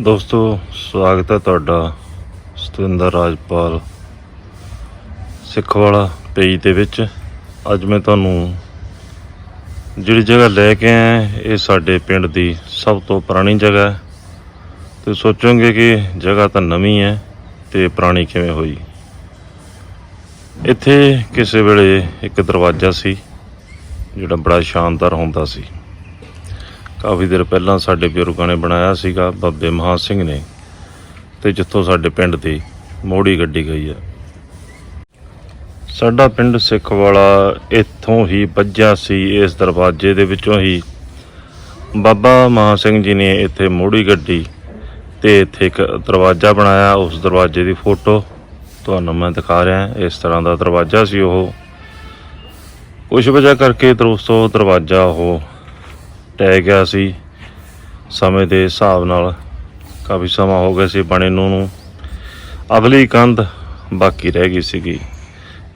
ਦੋਸਤੋ, ਸਵਾਗਤ ਹੈ ਤੁਹਾਡਾ ਸਤਿੰਦਰ ਰਾਜਪਾਲ ਸਿੱਖ ਵਾਲਾ ਪੇਜ ਦੇ ਵਿੱਚ। ਅੱਜ ਮੈਂ ਤੁਹਾਨੂੰ ਜਿਹੜੀ ਜਗ੍ਹਾ ਲੈ ਕੇ ਆਇਆ ਇਹ ਸਾਡੇ ਪਿੰਡ ਦੀ ਸਭ ਤੋਂ ਪੁਰਾਣੀ ਜਗ੍ਹਾ ਹੈ। ਤੇ ਸੋਚੋਗੇ ਕਿ ਜਗ੍ਹਾ ਤਾਂ ਨਵੀਂ ਹੈ ਤੇ ਪੁਰਾਣੀ ਕਿਵੇਂ ਹੋਈ? ਇੱਥੇ ਕਿਸੇ ਵੇਲੇ ਇੱਕ ਦਰਵਾਜ਼ਾ ਸੀ, ਜਿਹੜਾ ਬੜਾ ਸ਼ਾਨਦਾਰ ਹੁੰਦਾ ਸੀ। ਕਾਫੀ ਦੇਰ ਪਹਿਲਾਂ ਸਾਡੇ ਬਜ਼ੁਰਗਾਂ ਨੇ ਬਣਾਇਆ ਸੀਗਾ, ਬਾਬੇ ਮਹਾ ਸਿੰਘ ਨੇ। ਤੇ ਜਿੱਥੋਂ ਸਾਡੇ ਪਿੰਡ ਦੀ ਮੋੜੀ ਗੱਡੀ ਗਈ ਹੈ ਸਾਡਾ ਪਿੰਡ ਸਿੱਖ ਵਾਲਾ ਇੱਥੋਂ ਹੀ ਵੱਜਿਆ ਸੀ, ਇਸ ਦਰਵਾਜ਼ੇ ਦੇ ਵਿੱਚੋਂ ਹੀ। ਬਾਬਾ ਮਹਾ ਸਿੰਘ ਜੀ ਨੇ ਇੱਥੇ ਮੋੜੀ ਗੱਡੀ ਤੇ ਇੱਥੇ ਇੱਕ ਦਰਵਾਜ਼ਾ ਬਣਾਇਆ, ਉਸ ਦਰਵਾਜ਼ੇ ਦੀ ਫੋਟੋ ਤੁਹਾਨੂੰ ਮੈਂ ਦਿਖਾ ਰਿਹਾ, ਇਸ ਤਰ੍ਹਾਂ ਦਾ ਦਰਵਾਜ਼ਾ ਸੀ ਉਹ। ਕੁਝ ਵਜ੍ਹਾ ਕਰਕੇ ਦੋਸਤੋ, ਦਰਵਾਜ਼ਾ ਉਹ ਟਹਿ ਗਿਆ ਸੀ। ਸਮੇਂ ਦੇ ਹਿਸਾਬ ਨਾਲ ਕਾਫੀ ਸਮਾਂ ਹੋ ਗਿਆ ਸੀ ਬਣੇ ਨੂੰ। ਅਗਲੀ ਕੰਧ ਬਾਕੀ ਰਹਿ ਗਈ ਸੀਗੀ।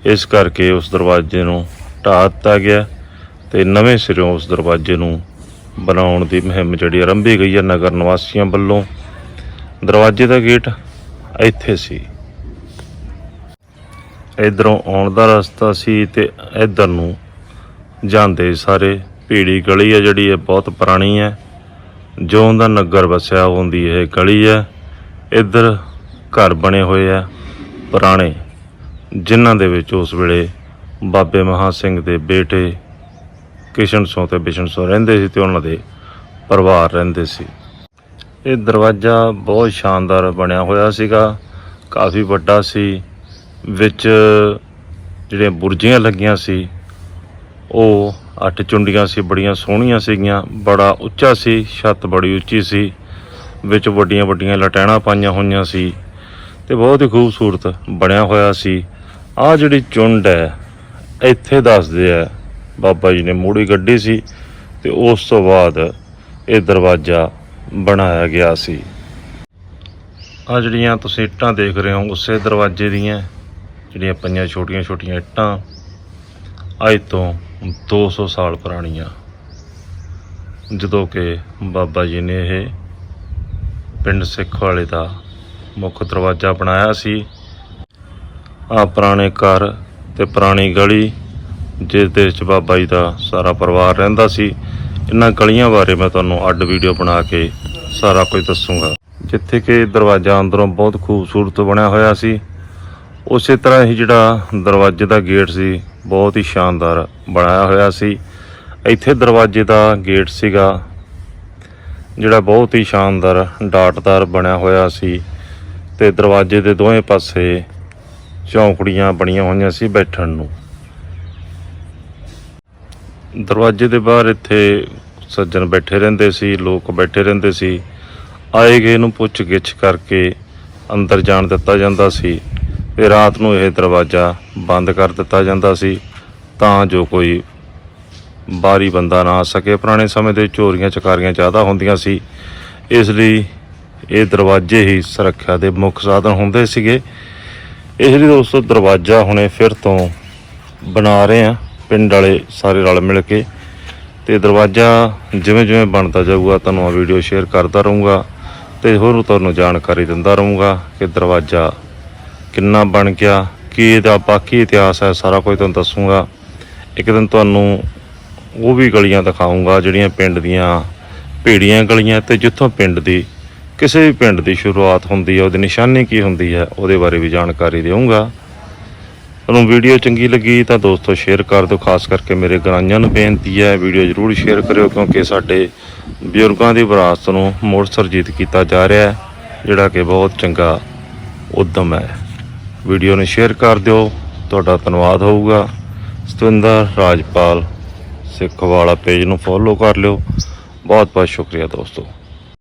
ਇਸ ਕਰਕੇ ਉਸ ਦਰਵਾਜ਼ੇ ਨੂੰ ਢਾਹ ਦਿੱਤਾ ਗਿਆ ਤੇ ਨਵੇਂ ਸਿਰੋਂ ਉਸ ਦਰਵਾਜ਼ੇ ਨੂੰ ਬਣਾਉਣ ਦੀ ਮੁਹਿੰਮ ਜਿਹੜੀ ਆਰੰਭੀ ਗਈ ਹੈ ਨਗਰ ਨਿਵਾਸੀਆਂ ਵੱਲੋਂ। ਦਰਵਾਜ਼ੇ ਦਾ ਗੇਟ ਇੱਥੇ ਸੀ। ਇਧਰੋਂ ਆਉਣ ਦਾ ਰਸਤਾ ਸੀ ਤੇ ਇਧਰ ਨੂੰ ਜਾਂਦੇ ਸਾਰੇ ਭੀੜੀ ਗਲੀ ਹੈ ਜਿਹੜੀ ਇਹ ਬਹੁਤ ਪੁਰਾਣੀ ਹੈ। ਜੋ ਦਾ ਨਗਰ ਵਸਿਆ ਹੁੰਦੀ ਇਹ ਗਲੀ ਹੈ। ਇੱਧਰ ਘਰ ਬਣੇ ਹੋਏ ਆ ਪੁਰਾਣੇ, ਜਿਨ੍ਹਾਂ ਦੇ ਵਿੱਚ ਉਸ ਵੇਲੇ ਬਾਬੇ ਮਹਾ ਸਿੰਘ ਦੇ ਬੇਟੇ ਕਿਸ਼ਨ ਸੋ ਤੇ ਬਿਸ਼ਨ ਸੋ ਰਹਿੰਦੇ ਸੀ ਤੇ ਉਹਨਾਂ ਦੇ ਪਰਿਵਾਰ ਰਹਿੰਦੇ ਸੀ। ਇਹ ਦਰਵਾਜ਼ਾ ਬਹੁਤ ਸ਼ਾਨਦਾਰ ਬਣਿਆ ਹੋਇਆ ਸੀਗਾ। ਕਾਫੀ ਵੱਡਾ ਸੀ। ਵਿੱਚ ਜਿਹੜੀਆਂ ਬੁਰਜੀਆਂ ਲੱਗੀਆਂ ਸੀ, ਉਹ ਅੱਠ ਚੁੰਡੀਆਂ ਸੀ, ਬੜੀਆਂ ਸੋਹਣੀਆਂ ਸੀਗੀਆਂ, ਬੜਾ ਉੱਚਾ ਸੀ, ਛੱਤ ਬੜੀ ਉੱਚੀ ਸੀ, ਵਿੱਚ ਵੱਡੀਆਂ ਵੱਡੀਆਂ ਲਟੈਣਾ ਪਾਈਆਂ ਹੋਈਆਂ ਸੀ ਤੇ ਬਹੁਤ ਹੀ ਖੂਬਸੂਰਤ ਬਣਿਆ ਹੋਇਆ ਸੀ। ਆ ਜਿਹੜੀ ਚੁੰਡ ਹੈ, ਇੱਥੇ ਦੱਸਦੇ ਆ, ਬਾਬਾ ਜੀ ਨੇ ਮੂੜੀ ਗੱਡੀ ਸੀ ਤੇ ਉਸ ਤੋਂ ਬਾਅਦ ਇਹ ਦਰਵਾਜ਼ਾ ਬਣਾਇਆ ਗਿਆ ਸੀ। ਆ ਜਿਹੜੀਆਂ ਤੁਸੀਂ ਇੱਟਾਂ ਦੇਖ ਰਹੇ ਹੋ, ਉਸੇ ਦਰਵਾਜ਼ੇ ਦੀਆਂ, ਜਿਹੜੀਆਂ ਪਈਆਂ ਛੋਟੀਆਂ ਛੋਟੀਆਂ ਇੱਟਾਂ ਅੱਜ ਤੋਂ 200 ਸਾਲ ਪੁਰਾਣੀਆਂ। ਜਦੋਂ ਕਿ ਬਾਬਾ ਜੀ ਨੇ ਇਹ ਪਿੰਡ ਸਿੱਖ ਵਾਲੇ ਦਾ ਮੁੱਖ ਦਰਵਾਜ਼ਾ ਬਣਾਇਆ ਸੀ। ਆ ਪੁਰਾਣੇ ਘਰ ਤੇ ਪੁਰਾਣੀ ਗਲੀ, ਜਿਸ ਦੇ ਵਿੱਚ ਬਾਬਾ ਜੀ ਦਾ ਸਾਰਾ ਪਰਿਵਾਰ ਰਹਿੰਦਾ ਸੀ। ਇਹਨਾਂ ਗਲੀਆਂ ਬਾਰੇ ਮੈਂ ਤੁਹਾਨੂੰ ਅੱਡ ਵੀਡੀਓ ਬਣਾ ਕੇ ਸਾਰਾ ਕੁਝ ਦੱਸੂਗਾ। ਜਿੱਥੇ ਕਿ ਦਰਵਾਜ਼ਾ ਅੰਦਰੋਂ ਬਹੁਤ ਖੂਬਸੂਰਤ ਬਣਿਆ ਹੋਇਆ ਸੀ। ਉਸੇ ਤਰ੍ਹਾਂ ਹੀ ਜਿਹੜਾ ਦਰਵਾਜ਼ੇ ਦਾ ਗੇਟ ਸੀ ਬਹੁਤ ਹੀ ਸ਼ਾਨਦਾਰ ਬਣਾਇਆ ਹੋਇਆ ਸੀ। ਇੱਥੇ ਦਰਵਾਜ਼ੇ ਦਾ ਗੇਟ ਸੀਗਾ, ਜਿਹੜਾ ਬਹੁਤ ਹੀ ਸ਼ਾਨਦਾਰ ਡਾਟਦਾਰ ਬਣਿਆ ਹੋਇਆ ਸੀ ਤੇ ਦਰਵਾਜ਼ੇ ਦੇ ਦੋਵੇਂ ਪਾਸੇ ਚੌਂਕੜੀਆਂ ਬਣੀਆਂ ਹੋਈਆਂ ਸੀ ਬੈਠਣ ਨੂੰ। ਦਰਵਾਜ਼ੇ ਦੇ ਬਾਹਰ ਇੱਥੇ ਸੱਜਣ ਬੈਠੇ ਰਹਿੰਦੇ ਸੀ, ਲੋਕ ਬੈਠੇ ਰਹਿੰਦੇ ਸੀ। ਆਏ ਗਏ ਨੂੰ ਪੁੱਛ ਗਿੱਛ ਕਰਕੇ ਅੰਦਰ ਜਾਣ ਦਿੱਤਾ ਜਾਂਦਾ ਸੀ। ਤੇ ਰਾਤ ਨੂੰ ਇਹ ਦਰਵਾਜ਼ਾ ਬੰਦ ਕਰ ਦਿੱਤਾ ਜਾਂਦਾ ਸੀ ਤਾਂ ਜੋ ਕੋਈ ਬਾਹਰੀ ਬੰਦਾ ਨਾ ਆ ਸਕੇ। ਪੁਰਾਣੇ ਸਮੇਂ ਦੇ ਚੋਰੀਆਂ ਚਕਾਰੀਆਂ ਜ਼ਿਆਦਾ ਹੁੰਦੀਆਂ ਸੀ। ਇਸ ਲਈ ਇਹ ਦਰਵਾਜ਼ੇ ਹੀ ਸੁਰੱਖਿਆ ਦੇ ਮੁੱਖ ਸਾਧਨ ਹੁੰਦੇ ਸੀਗੇ। ਇਸ ਲਈ ਦੋਸਤੋ, ਦਰਵਾਜ਼ਾ ਹੁਣੇ ਫਿਰ ਤੋਂ ਬਣਾ ਰਹੇ ਆ ਪਿੰਡ ਵਾਲੇ ਸਾਰੇ ਰਲ ਮਿਲ ਕੇ। ਤੇ ਦਰਵਾਜ਼ਾ ਜਿਵੇਂ ਜਿਵੇਂ ਬਣਦਾ ਜਾਊਗਾ, ਤੁਹਾਨੂੰ ਆ ਵੀਡੀਓ ਸ਼ੇਅਰ ਕਰਦਾ ਰਹੂੰਗਾ ਤੇ ਹੋਰ ਤੁਹਾਨੂੰ ਜਾਣਕਾਰੀ ਦਿੰਦਾ ਰਹੂੰਗਾ ਕਿ ਦਰਵਾਜ਼ਾ ਕਿੰਨਾ ਬਣ ਗਿਆ, ਕੀ ਇਹਦਾ ਬਾਕੀ ਇਤਿਹਾਸ ਹੈ, ਸਾਰਾ ਕੁਝ ਤੁਹਾਨੂੰ ਦੱਸੂਗਾ। ਇੱਕ ਦਿਨ ਤੁਹਾਨੂੰ ਉਹ ਵੀ ਗਲੀਆਂ ਦਿਖਾਉਂਗਾ ਜਿਹੜੀਆਂ ਪਿੰਡ ਦੀਆਂ ਭੀੜੀਆਂ ਗਲੀਆਂ ਤੇ ਜਿੱਥੋਂ ਪਿੰਡ ਦੀ, ਕਿਸੇ ਵੀ ਪਿੰਡ ਦੀ ਸ਼ੁਰੂਆਤ ਹੁੰਦੀ ਹੈ, ਉਹਦੀ ਨਿਸ਼ਾਨੀ ਕੀ ਹੁੰਦੀ ਹੈ, ਉਹਦੇ ਬਾਰੇ ਵੀ ਜਾਣਕਾਰੀ ਦੇਵਾਂਗਾ ਤੁਹਾਨੂੰ ਵੀਡੀਓ ਚੰਗੀ ਲੱਗੀ ਤਾਂ ਦੋਸਤੋ ਸ਼ੇਅਰ ਕਰ ਦਿਓ, ਖਾਸ ਕਰਕੇ ਮੇਰੇ ਗਰਾਈਆਂ ਨੂੰ ਬੇਨਤੀ ਹੈ, ਵੀਡੀਓ ਜ਼ਰੂਰ ਸ਼ੇਅਰ ਕਰਿਓ, ਕਿਉਂਕਿ ਸਾਡੇ ਬਜ਼ੁਰਗਾਂ ਦੀ ਵਿਰਾਸਤ ਨੂੰ ਮੁੜ ਸਰਜੀਤ ਕੀਤਾ ਜਾ ਰਿਹਾ ਹੈ, ਜਿਹੜਾ ਕਿ ਬਹੁਤ ਚੰਗਾ ਉਦਮ ਹੈ। ਵੀਡੀਓ ਨੂੰ ਸ਼ੇਅਰ ਕਰ ਦਿਓ। ਤੁਹਾਡਾ ਧੰਨਵਾਦ ਹੋਊਗਾ। ਸਤਵਿੰਦਰ ਰਾਜਪਾਲ ਸਿੱਖ ਵਾਲਾ ਪੇਜ ਨੂੰ ਫੋਲੋ ਕਰ ਲਿਓ। ਬਹੁਤ ਬਹੁਤ ਸ਼ੁਕਰੀਆ ਦੋਸਤੋ।